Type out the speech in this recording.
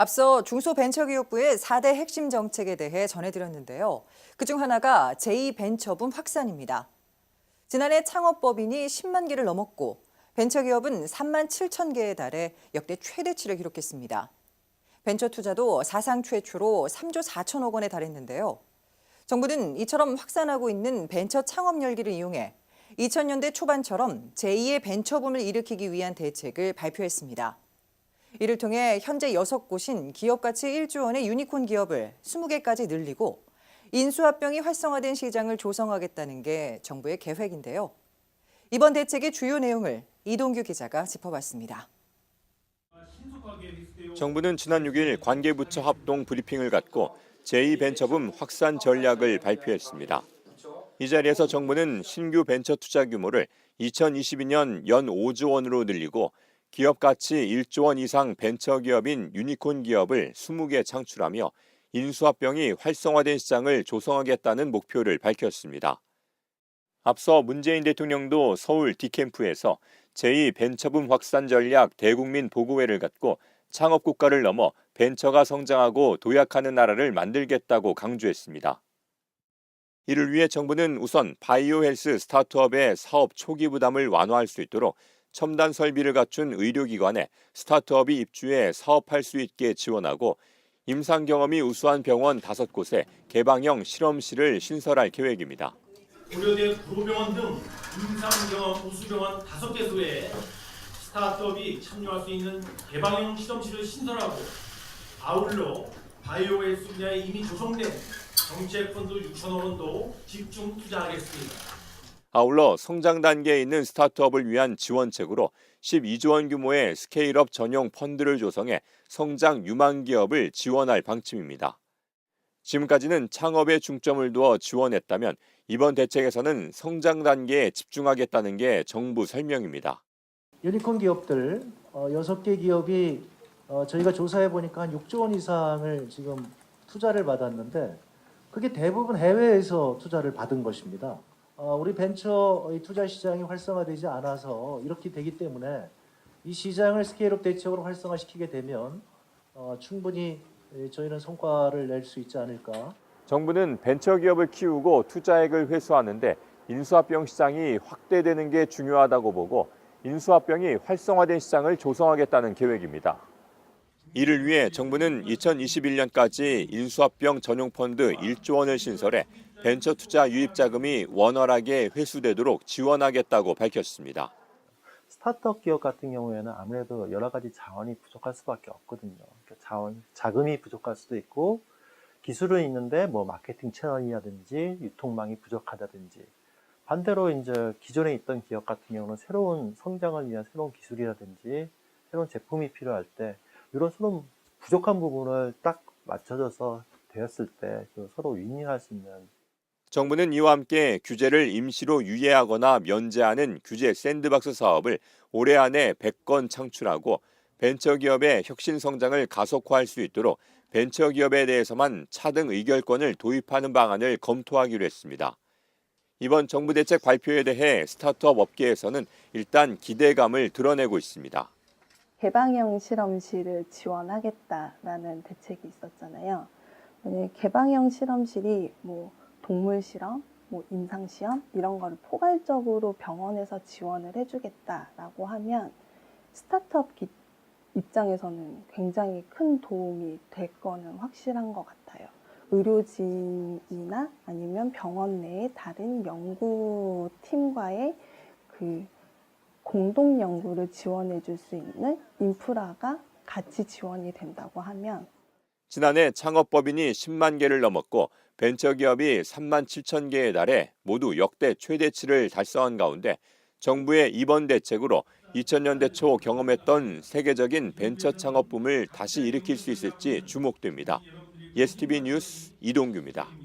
앞서 중소벤처기업부의 4대 핵심 정책에 대해 전해드렸는데요. 그중 하나가 제2벤처붐 확산입니다. 지난해 창업법인이 10만 개를 넘었고 벤처기업은 3만 7천 개에 달해 역대 최대치를 기록했습니다. 벤처 투자도 사상 최초로 3조 4천억 원에 달했는데요. 정부는 이처럼 확산하고 있는 벤처 창업 열기를 이용해 2000년대 초반처럼 제2의 벤처붐을 일으키기 위한 대책을 발표했습니다. 이를 통해 현재 6곳인 기업 가치 1조 원의 유니콘 기업을 20개까지 늘리고 인수합병이 활성화된 시장을 조성하겠다는 게 정부의 계획인데요. 이번 대책의 주요 내용을 이동규 기자가 짚어봤습니다. 정부는 지난 6일 관계부처 합동 브리핑을 갖고 제2벤처붐 확산 전략을 발표했습니다. 이 자리에서 정부는 신규 벤처 투자 규모를 2022년 연 5조 원으로 늘리고 기업 가치 1조 원 이상 벤처 기업인 유니콘 기업을 20개 창출하며 인수합병이 활성화된 시장을 조성하겠다는 목표를 밝혔습니다. 앞서 문재인 대통령도 서울 디캠프에서 제2벤처붐 확산 전략 대국민 보고회를 갖고 창업 국가를 넘어 벤처가 성장하고 도약하는 나라를 만들겠다고 강조했습니다. 이를 위해 정부는 우선 바이오 헬스 스타트업의 사업 초기 부담을 완화할 수 있도록 첨단 설비를 갖춘 의료기관에 스타트업이 입주해 사업할 수 있게 지원하고 임상 경험이 우수한 병원 5곳에 개방형 실험실을 신설할 계획입니다. 고려대 구로병원 등 임상 경험 우수병원 5개 소에 스타트업이 참여할 수 있는 개방형 실험실을 신설하고 아울러 바이오 헬스 분야에 이미 조성된 정책 펀드 6천억 원도 집중 투자하겠습니다. 아울러 성장 단계에 있는 스타트업을 위한 지원책으로 12조 원 규모의 스케일업 전용 펀드를 조성해 성장 유망 기업을 지원할 방침입니다. 지금까지는 창업에 중점을 두어 지원했다면 이번 대책에서는 성장 단계에 집중하겠다는 게 정부 설명입니다. 유니콘 기업들 어, 6개 기업이 어, 저희가 조사해 보니까 한 6조 원 이상을 지금 투자를 받았는데 그게 대부분 해외에서 투자를 받은 것입니다. 어, 우리 벤처 이 투자 시장이 활성화되지 않아서 이렇게 되기 때문에 이 시장을 스케일업 대책으로 활성화시키게 되면 어, 충분히 예, 저희는 성과를 낼 수 있지 않을까 정부는 벤처 기업을 키우고 투자액을 회수하는데 인수합병 시장이 확대되는 게 중요하다고 보고 인수합병이 활성화된 시장을 조성하겠다는 계획입니다. 이를 위해 정부는 2021년까지 인수합병 전용 펀드 1조 원을 신설해 벤처 투자 유입 자금이 원활하게 회수되도록 지원하겠다고 밝혔습니다. 스타트업 기업 같은 경우에는 아무래도 여러 가지 자원이 부족할 수밖에 없거든요. 그러니까 자원, 자금이 부족할 수도 있고 기술은 있는데 뭐 마케팅 채널이라든지 유통망이 부족하다든지 반대로 이제 기존에 있던 기업 같은 경우는 새로운 성장을 위한 새로운 기술이라든지 새로운 제품이 필요할 때 이런 서로 부족한 부분을 딱 맞춰져서 되었을 때그 서로 윈윈할 수 있는 정부는 이와 함께 규제를 임시로 유예하거나 면제하는 규제 샌드박스 사업을 올해 안에 100건 창출하고 벤처기업의 혁신 성장을 가속화할 수 있도록 벤처기업에 대해서만 차등 의결권을 도입하는 방안을 검토하기로 했습니다. 이번 정부 대책 발표에 대해 스타트업 업계에서는 일단 기대감을 드러내고 있습니다. 개방형 실험실을 지원하겠다라는 대책이 있었잖아요. 만약에 개방형 실험실이 뭐 동물 실험, 뭐 임상 시험 이런 거를 포괄적으로 병원에서 지원을 해주겠다라고 하면 스타트업 기- 입장에서는 굉장히 큰 도움이 될 거는 확실한 것 같아요. 의료진이나 아니면 병원 내의 다른 연구팀과의 그 공동 연구를 지원해 줄 수 있는 인프라가 같이 지원이 된다고 하면 지난해 창업법인이 10만 개를 넘었고 벤처기업이 3만 7천 개에 달해 모두 역대 최대치를 달성한 가운데 정부의 이번 대책으로 2000년대 초 경험했던 세계적인 벤처 창업 붐을 다시 일으킬 수 있을지 주목됩니다. 예스티비 뉴스 이동규입니다.